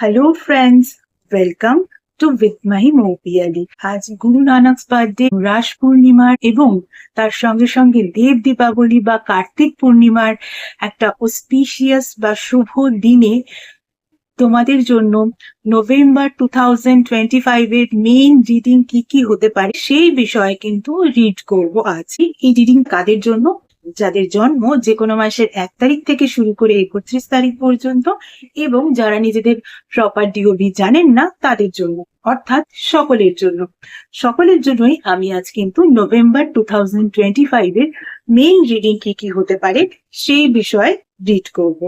Hello friends welcome to with my Moupiyali আজ Guru Nanak birthday রাস পূর্ণিমার এবং তার সঙ্গে সঙ্গে দেব দীপাবলি বা কার্তিক পূর্ণিমার একটা অস্পিশিয়াস বা শুভ দিনে তোমাদের জন্য November two thousand twenty five এর মেইন রিডিং কি কি হতে পারে সেই বিষয়ে কিন্তু রিড করব আজ। এই রিডিং কাদের জন্য? যাদের জন্ম যে কোনো মাসের এক তারিখ থেকে শুরু করে একত্রিশ তারিখ পর্যন্ত এবং যারা নিজেদের প্রপার ডিওবি জানেন না, তাদের জন্য, অর্থাৎ সকলের জন্য। সকলের জন্যই আমি আজ কিন্তু November two thousand twenty five এর মেইন রিডিং কি কি হতে পারে, সেই বিষয়ে রিড করব।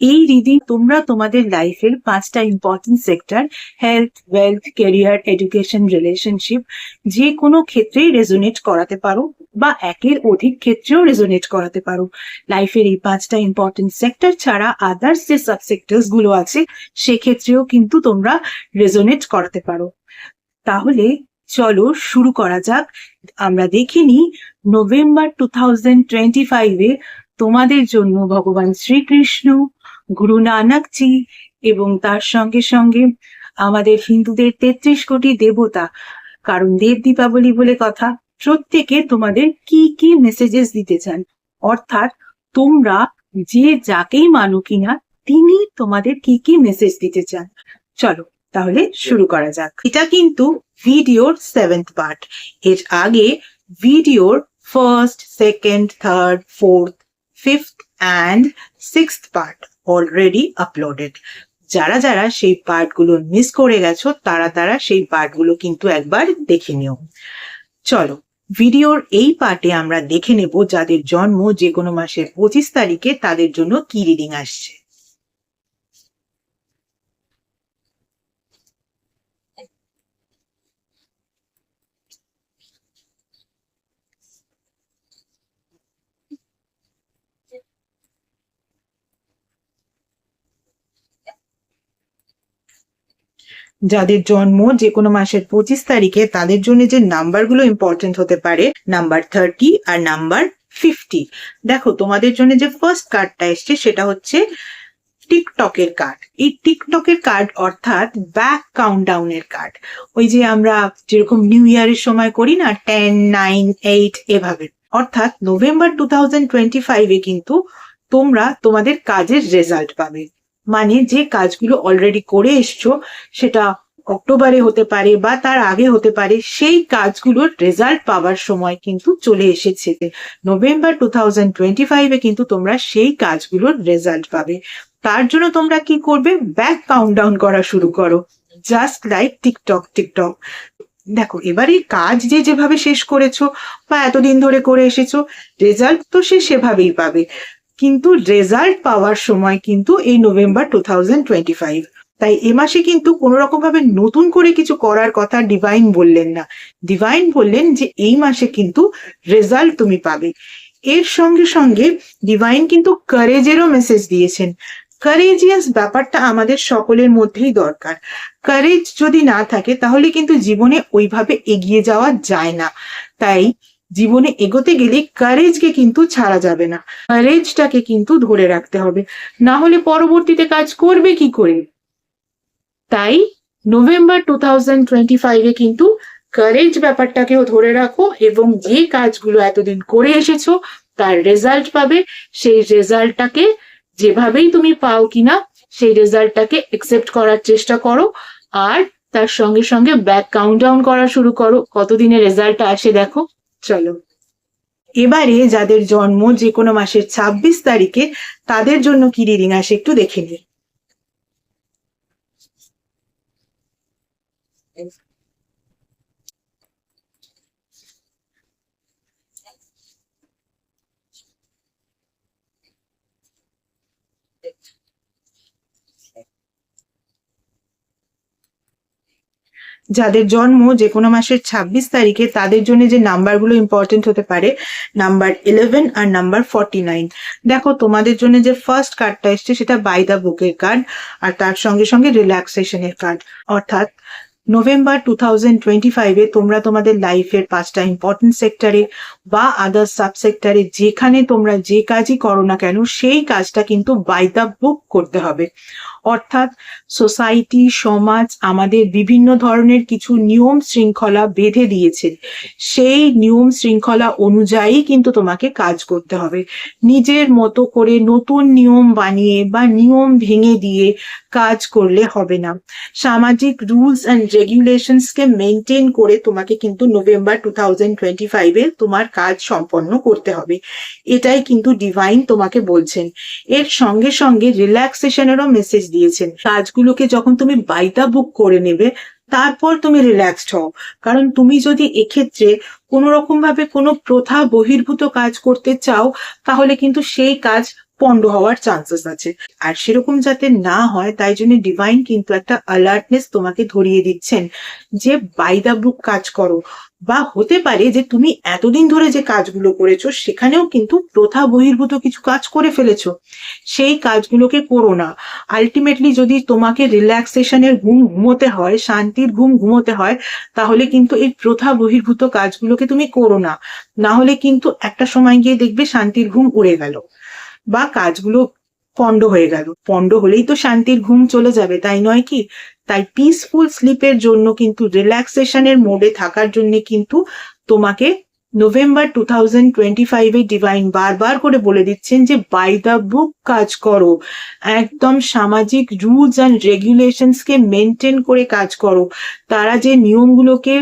এই রিডিং তোমরা তোমাদের লাইফের পাঁচটা important sector health wealth career education relationship যে কোনো ক্ষেত্রেই রেজোনেট করাতে পারো বা একের অধিক ক্ষেত্রেও রেজোনেট করাতে পারো। লাইফের এই পাঁচটা ইম্পর্টেন্ট সেক্টর ছাড়া আদার্স যে সাবসেক্টরসগুলো আছে, সেক্ষেত্রেও কিন্তু তোমরা রেজোনেট করাতে পারো। তাহলে চলো শুরু করা যাক। আমরা দেখিনি নভেম্বর টু থাউজেন্ড টোয়েন্টি ফাইভে তোমাদের জন্য ভগবান শ্রীকৃষ্ণ গুরু নানকজি এবং তার সঙ্গে সঙ্গে আমাদের হিন্দুদের তেত্রিশ কোটি দেবতা, কারণ দেব দীপাবলি বলে কথা, প্রত্যেকে তোমাদের কি কি মেসেজেস দিতে চান? অর্থাৎ তোমরা যে যাকেই মানো কিনা, তিনি তোমাদের কি কি মেসেজ দিতে চান? চলো তাহলে শুরু করা যাক। এটা কিন্তু ভিডিওর সেভেন্থ পার্ট এর আগে ভিডিওর first second third fourth fifth and sixth part already uploaded যারা যারা সেই পার্টগুলো মিস করে গেছো, তারা তারা সেই পার্টগুলো কিন্তু একবার দেখে নিও। চলো, ভিডিওর এই পার্টে আমরা দেখে নেব যাদের জন্ম যে কোনো মাসের পঁচিশ তারিখে তাদের জন্য কি রিডিং আসছে। যাদের জন্ম যে কোনো মাসের পঁচিশ তারিখে তাদের জন্য যে নাম্বারগুলো ইম্পর্টেন্ট হতে পারে নাম্বার থার্টি আর নাম্বার ফিফটি দেখো, তোমাদের জন্য যে ফার্স্ট কার্ডটা এসছে সেটা হচ্ছে টিকটকের কার্ড এই টিকটকের কার্ড অর্থাৎ ব্যাক কাউন্টডাউনের কার্ড ওই যে আমরা যেরকম নিউ ইয়ারের সময় করি না টেন নাইন এইট এভাবে। অর্থাৎ নভেম্বর টু থাউজেন্ড টোয়েন্টি ফাইভে কিন্তু তোমরা তোমাদের কাজের রেজাল্ট পাবে। মানে যে কাজগুলো অলরেডি করে এসছো, সেটা অক্টোবরে হতে পারে বা তার আগে হতে পারে, সেই কাজগুলোর রেজাল্ট পাওয়ার সময় কিন্তু চলে এসেছে নভেম্বর টু থাউজেন্ড টোয়েন্টি ফাইভে কিন্তু তোমরা সেই কাজগুলোর রেজাল্ট পাবে। তার জন্য তোমরা কি করবে? ব্যাক কাউন্টডাউন করা শুরু করো। জাস্ট লাইক টিকটক টিকটক দেখো, এবারে কাজ যে যেভাবে শেষ করেছ বা এতদিন ধরে করে এসেছ রেজাল্ট তো সে সেভাবেই পাবে। কিন্তু রেজাল্ট পাওয়ার সময় কিন্তু এই নভেম্বর টু তাই এ মাসে কিন্তু কোনো রকম ভাবে নতুন করে কিছু করার কথা ডিভাইন বললেন না। ডিভাইন বললেন যে এই মাসে কিন্তু রেজাল্ট তুমি পাবে। এর সঙ্গে সঙ্গে ডিভাইন কিন্তু কারেজেরও মেসেজ দিয়েছেন। কারেজিয়াস ব্যাপারটা আমাদের সকলের মধ্যেই দরকার। কারেজ যদি না থাকে, তাহলে কিন্তু জীবনে ওইভাবে এগিয়ে যাওয়া যায় না। তাই জীবনে এগোতে গেলে কারেজকে কিন্তু ছাড়া যাবে না। কারেজটাকে কিন্তু ধরে রাখতে হবে। না হলে পরবর্তীতে কাজ করবে কি করে? তাই নভেম্বর টু থাউজেন্ড টোয়েন্টি ফাইভে কিন্তু কারেজ ব্যাপারটাকেও ধরে রাখো এবং যে কাজগুলো এতদিন করে এসেছ, তার রেজাল্ট পাবে। সেই রেজাল্টটাকে যেভাবেই তুমি পাও কিনা, সেই রেজাল্টটাকে একসেপ্ট করার চেষ্টা করো। আর তার সঙ্গে সঙ্গে ব্যাক কাউন্টডাউন করা শুরু করো। কতদিনে রেজাল্টটা আসে দেখো। চলো। এবারে যাদের জন্ম যে কোনো মাসের ছাব্বিশ তারিখে, তাদের জন্য কি রিডিং আসে একটু দেখে নিন যাদের জন্ম যে কোনো মাসের ছাব্বিশ তারিখে, তাদের জন্য যে নাম্বারগুলো ইম্পর্টেন্ট হতে পারে, নাম্বার ইলেভেন আর নাম্বার ফর্টি নাইন দেখো, তোমাদের জন্য যে ফার্স্ট কার্ডটা এসছে, সেটা বাই দ্য বুকের কার্ড আর তার সঙ্গে সঙ্গে রিল্যাক্সেশনের কার্ড অর্থাৎ নভেম্বর টু থাউজেন্ড টোয়েন্টি ফাইভে তোমরা তোমাদের লাইফের পাঁচটা ইম্পর্টেন্ট সেক্টরে বা আদার সাবসেক্টরে যেখানে তোমরা যে কাজই করো না কেন, সেই কাজটা কিন্তু বাই দ্য বুক করতে হবে। অর্থাৎ সোসাইটি সমাজ আমাদের বিভিন্ন ধরনের কিছু নিয়ম শৃঙ্খলা বেঁধে দিয়েছে। সেই নিয়ম শৃঙ্খলা অনুযায়ী কিন্তু তোমাকে কাজ করতে হবে। নিজের মতো করে নতুন নিয়ম বানিয়ে বা নিয়ম ভেঙে দিয়ে কাজ করলে হবে না। সামাজিক রুলস অ্যান্ড রেগুলেশনসকে মেনটেন করে তোমাকে কিন্তু নভেম্বর টু থাউজেন্ড টোয়েন্টি ফাইভে তোমার কাজ সম্পন্ন করতে হবে। এটাই কিন্তু ডিভাইন তোমাকে বলছেন। এর সঙ্গে সঙ্গে রিল্যাক্সেশনেরও মেসেজ দিয়েছেন। কাজগুলোকে যখন তুমি বাইদা বুক করে নেবে, তারপর তুমি রিল্যাক্সড হও। কারণ তুমি যদি এক্ষেত্রে কোনো রকম ভাবে কোনো প্রথা বহির্ভূত কাজ করতে চাও, তাহলে কিন্তু সেই কাজ পণ্ড হওয়ার চান্সেস আছে। আর সেরকম যাতে না হয়, তাই জন্য ডিভাইন কিন্তু একটা অ্যালার্টনেস তোমাকে ধরিয়ে দিচ্ছেন যে বাই দা বুক কাজ করো। বা হতে পারে যে তুমি এতদিন ধরে যে কাজগুলো করেছ, সেখানেও কিন্তু প্রথা বহির্ভূত কিছু কাজ করে ফেলেছো। সেই কাজগুলোকে করো না। আলটিমেটলি যদি তোমাকে রিল্যাক্সেশনের ঘুম ঘুমোতে হয়, শান্তির ঘুম ঘুমোতে হয়, তাহলে কিন্তু এই প্রথা বহির্ভূত কাজগুলোকে তুমি করো না। না হলে কিন্তু একটা সময় গিয়ে দেখবে শান্তির ঘুম উড়ে গেল বা কাজগুলো পণ্ড হয়ে গেল। পণ্ড হলেই তো শান্তির ঘুম চলে যাবে, তাই নয় কি? তাই পিসফুল স্লিপের জন্য কিন্তু রিল্যাক্সেশনের মোডে থাকার জন্য কিন্তু তোমাকে নভেম্বর টু থাউজেন্ড টোয়েন্টি ফাইভে ডিভাইন বারবার করে বলে দিচ্ছেন যে বাই দ্য বুক কাজ করো। একদম সামাজিক রুলস অ্যান্ড রেগুলেশনসকে মেনটেন করে কাজ করো। তারা যে নিয়মগুলোকে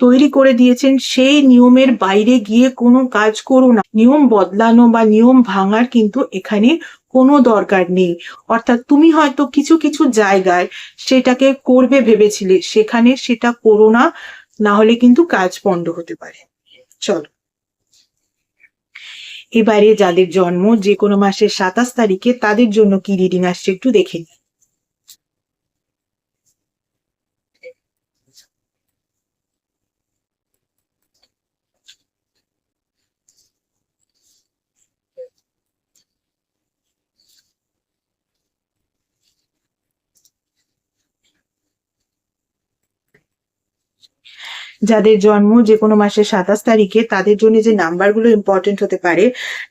তৈরি করে দিয়েছেন, সেই নিয়মের বাইরে গিয়ে কোনো কাজ করো না। নিয়ম বদলানো বা নিয়ম ভাঙার কিন্তু এখানে কোনো দরকার নেই। অর্থাৎ তুমি হয়তো কিছু কিছু জায়গায় সেটাকে করবে ভেবেছিলে, সেখানে সেটা করো না না হলে কিন্তু কাজ পণ্ড হতে পারে। চলো। এবারে যাদের জন্ম যে কোনো মাসের সাতাশ তারিখে, তাদের জন্য কি রিডিং আসছে একটু দেখে নিই। যাদের জন্ম যে কোনো মাসের সাতাশ তারিখে, তাদের জন্য যে নাম্বারগুলো ইম্পর্টেন্ট হতে পারে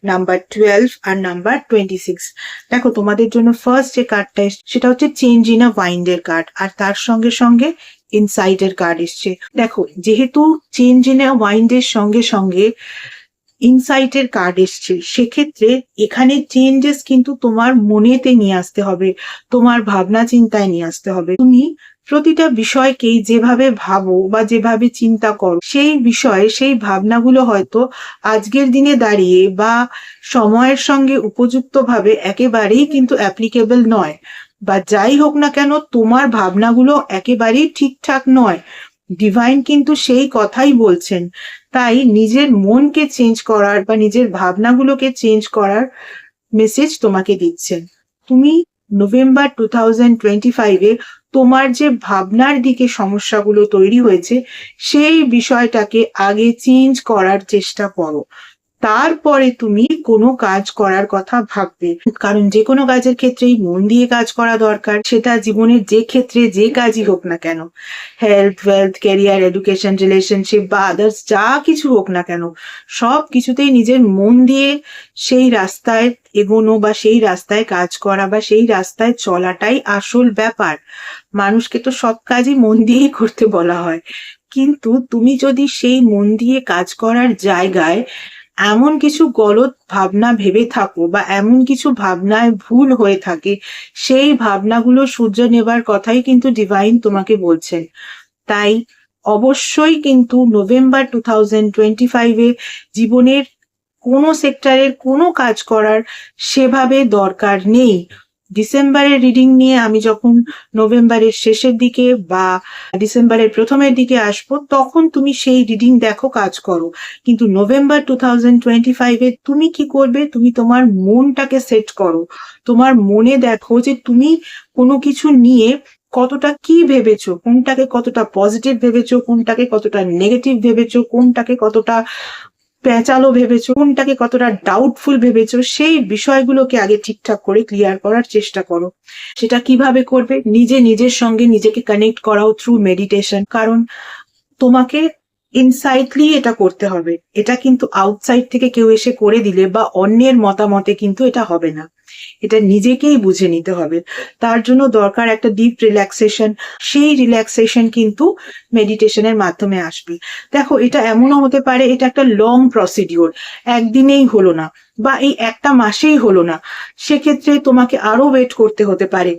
নাম্বার টুয়েলভ আর নাম্বার টোয়েন্টি সিক্স দেখো, তোমাদের জন্য ফার্স্ট যে কার্ডটা সেটা হচ্ছে চেঞ্জ ইন আ ওয়াইন্ডের কার্ড আর তার সঙ্গে সঙ্গে ইনসাইডের কার্ড এসছে। দেখো, যেহেতু চেঞ্জ ইন আ ওয়াইন্ডের সঙ্গে সঙ্গে ইনসাইটের কার্ড এসছে, সেক্ষেত্রে এখানে চেঞ্জেস কিন্তু তোমার মনেতে নিয়ে আসতে হবে, তোমার ভাবনা চিন্তায় নিয়ে আসতে হবে। তুমি প্রতিটা বিষয়কেই যেভাবে ভাবো বা যেভাবে চিন্তা করো, সেই বিষয়ে, সেই ভাবনাগুলো হয়তো আজকের দিনে দাঁড়িয়ে বা সময়ের সঙ্গে উপযুক্তভাবে একেবারেই কিন্তু অ্যাপ্লিকেবল নয়। বা যাই হোক না কেন, তোমার ভাবনাগুলো একেবারেই ঠিকঠাক নয়। ডিভাইন কিন্তু সেই কথাই বলছেন। তাই নিজের মনকে চেঞ্জ করার বা নিজের ভাবনাগুলোকে চেঞ্জ করার মেসেজ তোমাকে দিচ্ছেন। তুমি নভেম্বর টু থাউজেন্ড টোয়েন্টি ফাইভে তোমার যে ভাবনার দিকে সমস্যাগুলো তৈরি হয়েছে সেই বিষয়টাকে আগে চেঞ্জ করার চেষ্টা করো। তারপরে তুমি কোনো কাজ করার কথা ভাববে। কারণ যে কোনো কাজের ক্ষেত্রেই মন দিয়ে কাজ করা দরকার, সেটা জীবনের যে ক্ষেত্রে যে কাজই হোক না কেন। Health wealth career education relationship বা আদার্স যা কিছু হোক না কেন, সব কিছুতেই নিজের মন দিয়ে সেই রাস্তায় এগোনো বা সেই রাস্তায় কাজ করা বা সেই রাস্তায় চলাটাই আসল ব্যাপার। মানুষকে তো সব কাজই মন দিয়েই করতে বলা হয়। কিন্তু তুমি যদি সেই মন দিয়ে কাজ করার জায়গায় এমন কিছু গলত ভাবনা ভেবে থাকো বা এমন কিছু ভাবনায় ভুল হয়ে থাকে, সেই ভাবনাগুলো সূর্য নেবার কথাই কিন্তু ডিভাইন তোমাকে বলছেন। তাই অবশ্যই কিন্তু নভেম্বর টু থাউজেন্ড টোয়েন্টি ফাইভে জীবনের কোনো সেক্টরের কোনো কাজ করার সেভাবে দরকার নেই। ডিসেম্বরের রিডিং নিয়ে আমি যখন নভেম্বরের শেষের দিকে বা ডিসেম্বরের প্রথমের দিকে আসব, তখন তুমি সেই রিডিং দেখো কাজ করো। কিন্তু নভেম্বর টু থাউজেন্ড টোয়েন্টি ফাইভে তুমি কি করবে? তুমি তোমার মনটাকে সেট করো। তোমার মনে দেখো যে তুমি কোনো কিছু নিয়ে কতটা কি ভেবেছো? কোনটাকে কতটা পজিটিভ ভেবেছো? কোনটাকে কতটা নেগেটিভ ভেবেছো? কোনটাকে কতটা পেঁচালো ভেবেছো, কোনটাকে কতটা ডাউটফুল ভেবেছো, সেই বিষয়গুলোকে আগে ঠিকঠাক করে ক্লিয়ার করার চেষ্টা করো। সেটা কীভাবে করবে? নিজে নিজের সঙ্গে নিজেকে কানেক্ট করাও থ্রু মেডিটেশন কারণ তোমাকে ইনসাইটলি এটা করতে হবে। এটা কিন্তু আউটসাইড থেকে কেউ এসে করে দিলে বা অন্যের মতামতে কিন্তু এটা হবে না। এটা নিজেকেই বুঝে নিতে হবে। তার জন্য দরকার একটা ডিপ রিল্যাক্সেশন সেই রিল্যাক্সেশন কিন্তু মেডিটেশনের মাধ্যমে আসবে। দেখো, এটা এমনও হতে পারে, এটা একটা লং প্রসিডিওর একদিনেই হলো না বা এই একটা মাসেই হলো না। সেক্ষেত্রে তোমাকে আরও ওয়েট করতে হতে পারে।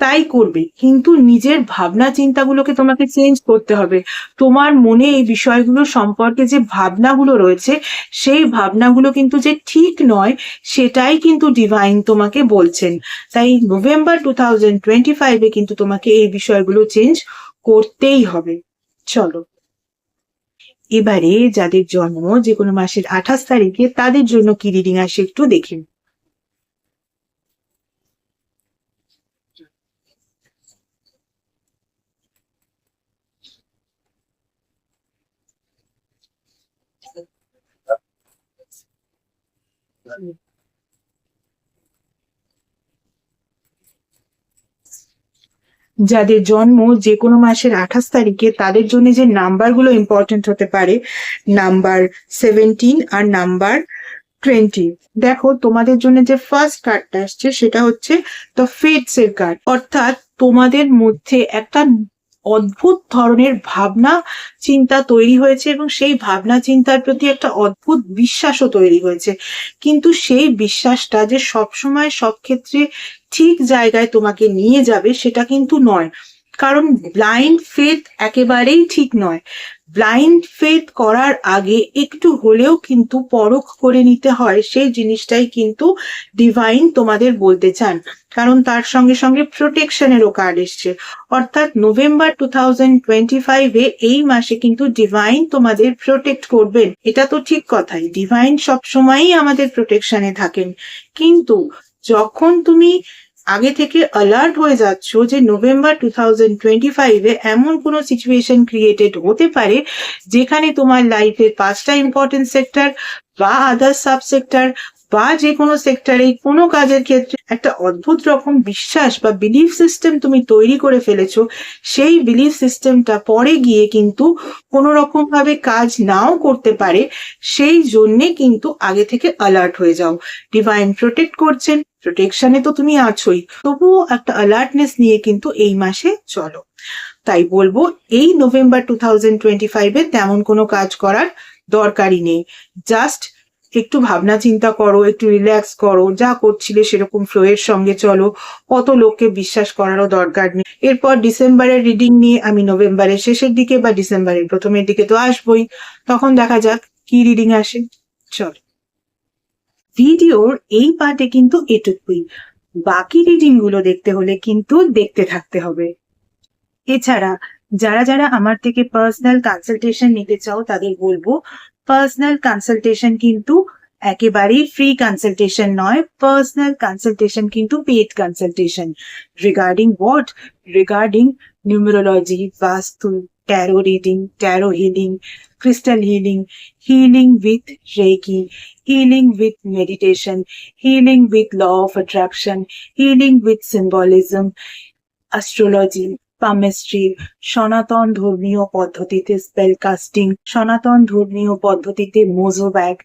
তাই করবে। কিন্তু নিজের ভাবনা চিন্তাগুলোকে তোমাকে চেঞ্জ করতে হবে। তোমার মনে এই বিষয়গুলো সম্পর্কে যে ভাবনাগুলো রয়েছে, সেই ভাবনাগুলো কিন্তু যে ঠিক নয়, সেটাই কিন্তু ডিভাইন তোমাকে বলছেন। তাই নভেম্বর টু থাউজেন্ড টোয়েন্টি ফাইভে কিন্তু তোমাকে এই বিষয়গুলো চেঞ্জ করতেই হবে। চলো। এবারে যাদের জন্ম যে কোনো মাসের আঠাশ তারিখে, তাদের জন্য কি রিডিং আসে একটু দেখি যাদের জন্ম যে কোনো মাসের আঠাশ তারিখে, তাদের জন্য যে নাম্বারগুলো ইম্পর্টেন্ট হতে পারে নাম্বার সেভেন্টিন আর নাম্বার টোয়েন্টি দেখো, তোমাদের জন্য যে ফার্স্ট কার্ডটা আসছে, সেটা হচ্ছে দ্য ফেটস এর কার্ড অর্থাৎ তোমাদের মধ্যে একটা অদ্ভুত ধরনের ভাবনা, চিন্তা তৈরি হয়েছে এবং সেই ভাবনা, চিন্তার প্রতি একটা অদ্ভুত বিশ্বাসও তৈরি হয়েছে। কিন্তু সেই বিশ্বাসটা যে সবসময় সব ক্ষেত্রে ঠিক জায়গায় তোমাকে নিয়ে যাবে, সেটা কিন্তু নয়। কারণ ব্লাইন্ড ফেথ একেবারেই ঠিক নয়। ব্লাইন্ড ফেথ করার আগে একটু হলেও কিন্তু পরখ করে নিতে হয়, সেই জিনিসটাই কিন্তু ডিভাইন তোমাদের বলতে চান। কারণ তার সঙ্গে সঙ্গে প্রোটেকশনেরও কার্ড এসছে। অর্থাৎ নভেম্বর টু থাউজেন্ড টোয়েন্টি ফাইভে এই মাসে কিন্তু ডিভাইন তোমাদের প্রোটেক্ট করবেন। এটা তো ঠিক কথাই ডিভাইন সবসময়ই আমাদের প্রোটেকশনে থাকেন। কিন্তু যখন তুমি আগে থেকে অ্যালার্ট হয়ে যাচ্ছ যে নভেম্বর টু থাউজেন্ড টোয়েন্টি এমন কোনো সিচুয়েশন ক্রিয়েটেড হতে পারে যেখানে তোমার লাইফের পাঁচটা ইম্পর্টেন্ট সেক্টর বা আদার সাব সেক্টর বা যে কোনো সেক্টরে কোনো কাজের ক্ষেত্রে একটা অদ্ভুত রকম বিশ্বাস বা বিলিফ সিস্টেম তুমি তৈরি করে ফেলেছো, সেই বিলিফ সিস্টেমটা পরে গিয়ে কিন্তু কোনো রকম ভাবে কাজ নাও করতে পারে, সেই জন্যে কিন্তু আগে থেকে অ্যালার্ট হয়ে যাও। ডিভাইন প্রোটেক্ট করছেন প্রোটেকশনে তো তুমি আছোই, তবুও একটা অ্যালার্টনেস নিয়ে কিন্তু এই মাসে চলো। তাই বলব, এই নভেম্বর টু থাউজেন্ড টোয়েন্টি ফাইভে তেমন কোনো কাজ করার দরকারই নেই। জাস্ট একটু ভাবনা চিন্তা করো, একটু রিল্যাক্স করো, যা করছিলে সেরকম ফ্লো এর সঙ্গে চলো। কত লোককে বিশ্বাস করারও দরকার নেই। এরপর ডিসেম্বরের রিডিং নিয়ে আমি নভেম্বরের শেষের দিকে বা ডিসেম্বরের প্রথমের দিকে তো আসবই। তখন দেখা যাক কি রিডিং আসে। চল। ভিডিওর এই পার্টে কিন্তু এটুকুই। বাকি রিডিংগুলো দেখতে হলে কিন্তু দেখতে থাকতে হবে। এছাড়া, যারা যারা আমার থেকে পার্সোনাল কনসালটেশন নিতে চাও, তাদের বলব পার্সোনাল কনসালটেশন কিন্তু একেবারেই ফ্রি কনসালটেশন নয় পার্সোনাল কনসালটেশন কিন্তু paid consultation regarding what regarding numerology vastu tarot reading tarot healing crystal healing, healing with Reiki, healing with meditation, healing with law of attraction, healing with symbolism, astrology, palmistry সনাতন ধর্মীয় পদ্ধতিতে spell casting সনাতন ধর্মীয় পদ্ধতিতে Mojo bag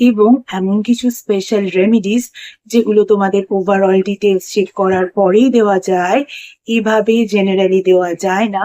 এবং এমন কিছু special remedies যেগুলো তোমাদের ওভারঅল ডিটেলস চেক করার পরেই দেওয়া যায়। এভাবে জেনারেলি দেওয়া যায় না।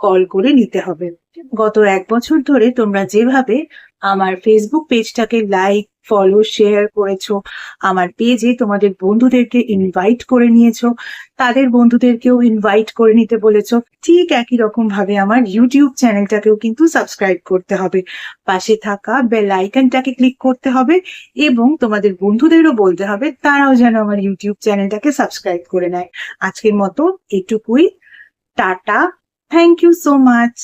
কল করে নিতে হবে। গত এক বছর ধরে তোমরা যেভাবে আমার ফেসবুক পেজটাকে লাইক ফলো শেয়ার করেছ, আমার পেজে তোমাদের বন্ধুদেরকে ইনভাইট করে নিয়েছো, তাদের বন্ধুদেরকেও ইনভাইট করে নিতে বলেছ, ঠিক একই রকম ভাবে আমার ইউটিউব চ্যানেলটাকেও কিন্তু সাবস্ক্রাইব করতে হবে। পাশে থাকা বেল আইকনটাকে ক্লিক করতে হবে এবং তোমাদের বন্ধুদেরও বলতে হবে, তারাও যেন আমার ইউটিউব চ্যানেলটাকে সাবস্ক্রাইব করে নেয়। আজকের মতো এটুকুই। Tata. Thank you so much